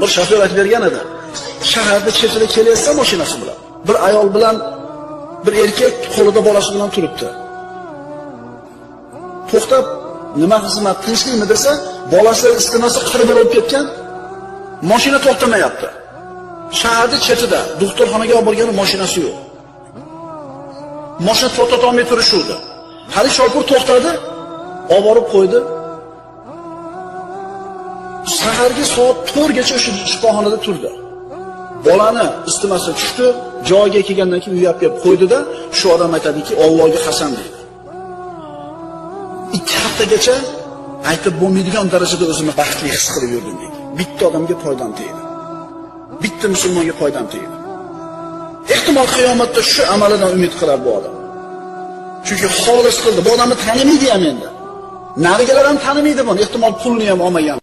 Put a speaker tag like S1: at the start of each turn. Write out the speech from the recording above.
S1: bir shofyor aytib bergan edi shaharni chetida kelayotsa mashinasi bilan bir ayol bilan bir erkak qo'lida bolasi bilan turibdi. To'xtab nima xizmat tinchlikmi desa bolasi isitmasi qirib olib ketgan mashina to'xtamayapti. Shaharni chetida doktorxonaga olib borgani mashinasi yo'q. Mashina to'xtatolmay turishuvdi. Hali shopir to'xtadi olib borib qo'ydi. Sahargi soat 4 gacha o'sha shifoxonada turdi. Bolani istimasi tushdi joyiga kelgandan keyin uyab kelib qo'ydida shu odam aytadiki Allohga qasam dedi. ikki haftagacha aytib bo'lmaydigan darajada o'zimni baxtli his qilib yurdim dedi. bitta odamga foydam tegdi. Bitta musulmonga foydam tegdi. Ehtimol qiyomatda shu amalidan umid qilar bu odam. Chunki xolis qildi. Bu odamni tanimaydi ham endi. Narigilar ham tanimaydi buni. Ehtimol pulni ham olmagan.